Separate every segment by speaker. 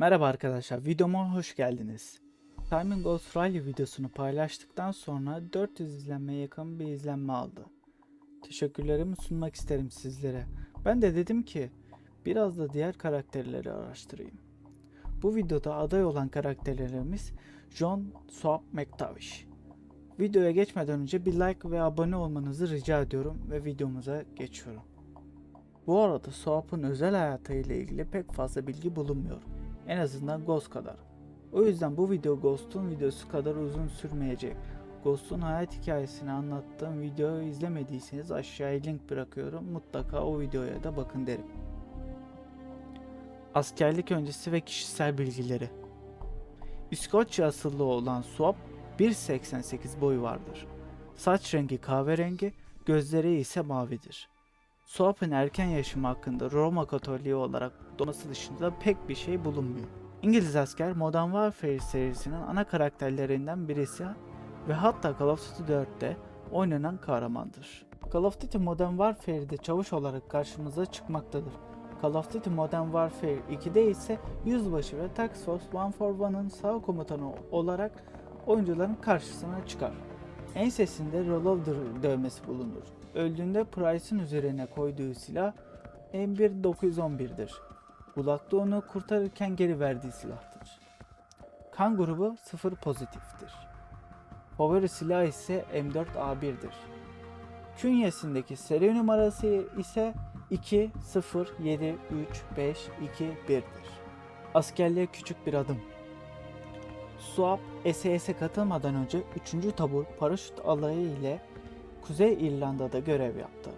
Speaker 1: Merhaba arkadaşlar, videoma hoş geldiniz. Goes Riley videosunu paylaştıktan sonra 400 izlenmeye yakın bir izlenme aldı. Teşekkürlerimi sunmak isterim sizlere. Ben de dedim ki biraz da diğer karakterleri araştırayım. Bu videoda aday olan karakterlerimiz John Swap McTavish. Videoya geçmeden önce bir like ve abone olmanızı rica ediyorum ve videomuza geçiyorum. Bu arada Swap'ın özel hayatı ile ilgili pek fazla bilgi bulunmuyor. En azından Ghost kadar. O yüzden bu video Ghost'un videosu kadar uzun sürmeyecek. Ghost'un hayat hikayesini anlattığım videoyu izlemediyseniz aşağıya link bırakıyorum. Mutlaka o videoya da bakın derim. Askerlik öncesi ve kişisel bilgileri. İskoçya asıllı olan Swap 1.88 boyu vardır. Saç rengi kahverengi, gözleri ise mavidir. Swap'ın erken yaşamı hakkında Roma Katoliği olarak doğması dışında pek bir şey bulunmuyor. İngiliz asker Modern Warfare serisinin ana karakterlerinden birisi ve hatta Call of Duty 4'te oynanan kahramandır. Call of Duty Modern Warfare'de çavuş olarak karşımıza çıkmaktadır. Call of Duty Modern Warfare 2'de ise yüzbaşı ve Task Force 141'ın sağ komutanı olarak oyuncuların karşısına çıkar. Ensesinde revolver dövmesi bulunur. Öldüğünde Price'ın üzerine koyduğu silah M1911'dir. Kulakta onu kurtarırken geri verdiği silahtır. Kan grubu 0 pozitiftir. Favori silah ise M4A1'dir. Künyesindeki seri numarası ise 207352 Askerliğe küçük bir adım. Suap SES'e katılmadan önce 3. Tabur Paraşüt Alayı ile Kuzey İrlanda'da görev yaptı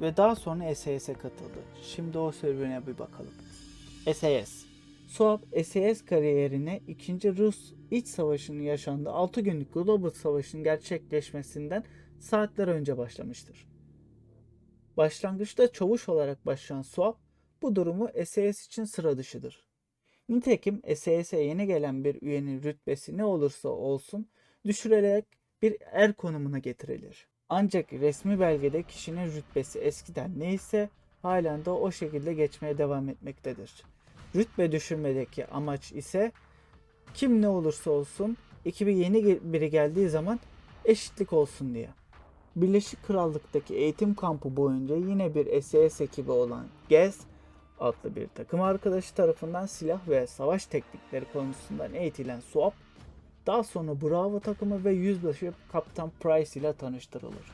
Speaker 1: ve daha sonra SES'e katıldı. Şimdi o serüvene bir bakalım. SAS Suap SAS kariyerine 2. Rus İç Savaşı'nın yaşandığı 6 günlük Global Savaşı'nın gerçekleşmesinden saatler önce başlamıştır. Başlangıçta çavuş olarak başlayan Suap bu durumu SAS için sıra dışıdır. Nitekim SAS'e yeni gelen bir üyenin rütbesi ne olursa olsun düşürülerek bir er konumuna getirilir. Ancak resmi belgede kişinin rütbesi eskiden neyse halen de o şekilde geçmeye devam etmektedir. Rütbe düşürmedeki amaç ise kim ne olursa olsun ekibe yeni biri geldiği zaman eşitlik olsun diye. Birleşik Krallık'taki eğitim kampı boyunca yine bir SAS ekibi olan Gez adlı bir takım arkadaşı tarafından silah ve savaş teknikleri konusundan eğitilen Swap, daha sonra Bravo takımı ve yüzbaşı Kaptan Price ile tanıştırılır.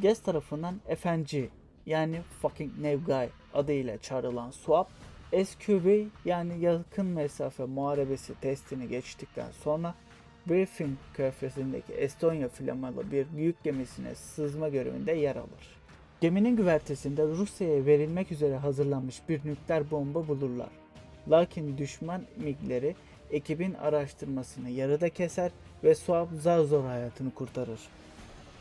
Speaker 1: Gez tarafından FNG yani Fucking New adıyla çağrılan Swap, SQB yani yakın mesafe muharebesi testini geçtikten sonra Briefing körfezindeki Estonya flamalı bir yük gemisine sızma görevinde yer alır. Geminin güvertesinde Rusya'ya verilmek üzere hazırlanmış bir nükleer bomba bulurlar. Lakin düşman MiG'leri ekibin araştırmasını yarıda keser ve Suab zar zor hayatını kurtarır.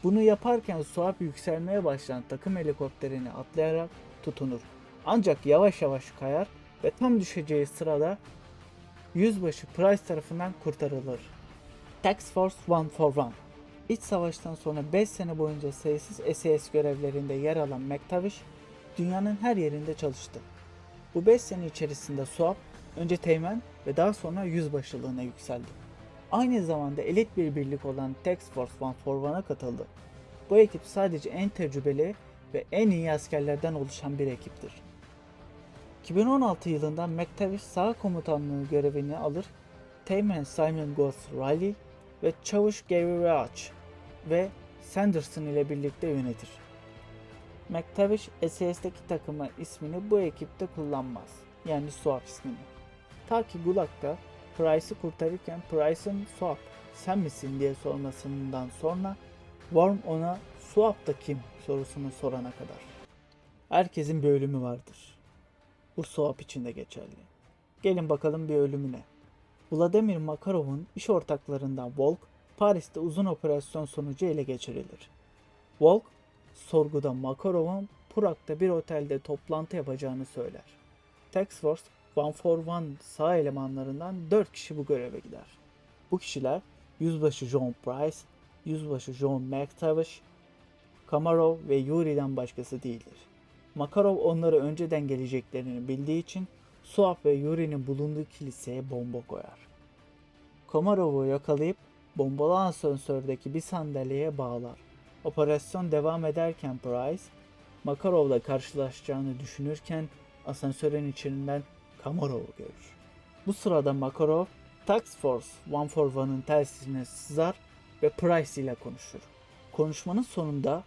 Speaker 1: Bunu yaparken Suab yükselmeye başlayan takım helikopterini atlayarak tutunur. Ancak yavaş yavaş kayar ve tam düşeceği sırada yüzbaşı Price tarafından kurtarılır. Task Force 141 İç savaştan sonra 5 sene boyunca sayısız SAS görevlerinde yer alan McTavish, dünyanın her yerinde çalıştı. Bu 5 sene içerisinde Suap, önce teğmen ve daha sonra yüzbaşılığına yükseldi. Aynı zamanda elit bir birlik olan Task Force 141'a katıldı. Bu ekip sadece en tecrübeli ve en iyi askerlerden oluşan bir ekiptir. 2016 yılında McTavish sağ komutanlığı görevini alır, Teğmen Simon Ghost Riley ve Çavuş Gary Rauch ve Sanderson ile birlikte yönetir. McTavish SS'deki takımı ismini bu ekipte kullanmaz. Yani Swap ismini. Ta ki Gulag'da Price'ı kurtarırken Price'ın Swap sen misin diye sormasından sonra Worm ona Swap da kim sorusunu sorana kadar. Herkesin bir ölümü vardır. Bu Swap için de geçerli. Gelin bakalım bir ölümüne. Vladimir Makarov'un iş ortaklarından Volk, Paris'te uzun operasyon sonucu ele geçirilir. Volk, sorguda Makarov'un Prag'da bir otelde toplantı yapacağını söyler. Task Force 141 sağ elemanlarından 4 kişi bu göreve gider. Bu kişiler Yüzbaşı John Price, Yüzbaşı John McTavish, Kamarov ve Yuri'den başkası değildir. Makarov onları önceden geleceklerini bildiği için Suap ve Yuri'nin bulunduğu kiliseye bomba koyar. Komarov'u yakalayıp bombalı asansördeki bir sandalyeye bağlar. Operasyon devam ederken Price, Makarov'la karşılaşacağını düşünürken asansörün içinden Komarov'u görür. Bu sırada Makarov, Task Force 141'ın telsizine sızar ve Price ile konuşur. Konuşmanın sonunda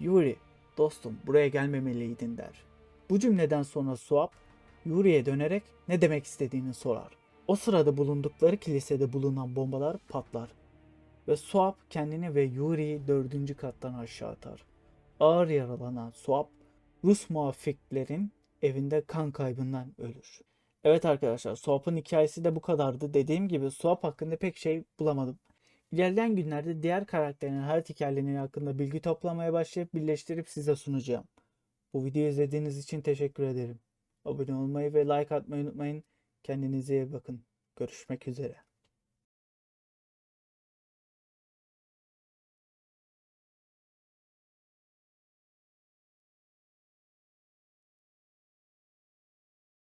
Speaker 1: Yuri, dostum buraya gelmemeliydin der. Bu cümleden sonra Suap, Yuri'ye dönerek ne demek istediğini sorar. O sırada bulundukları kilisede bulunan bombalar patlar ve Suap kendini ve Yuri'yi dördüncü kattan aşağı atar. Ağır yaralanan Suap, Rus muafiklerin evinde kan kaybından ölür. Evet arkadaşlar Suap'ın hikayesi de bu kadardı. Dediğim gibi Suap hakkında pek şey bulamadım. İlerleyen günlerde diğer karakterlerin hayat hikayeleri hakkında bilgi toplamaya başlayıp birleştirip size sunacağım. Bu videoyu izlediğiniz için teşekkür ederim. Abone olmayı ve like atmayı unutmayın. Kendinize iyi bakın. Görüşmek üzere.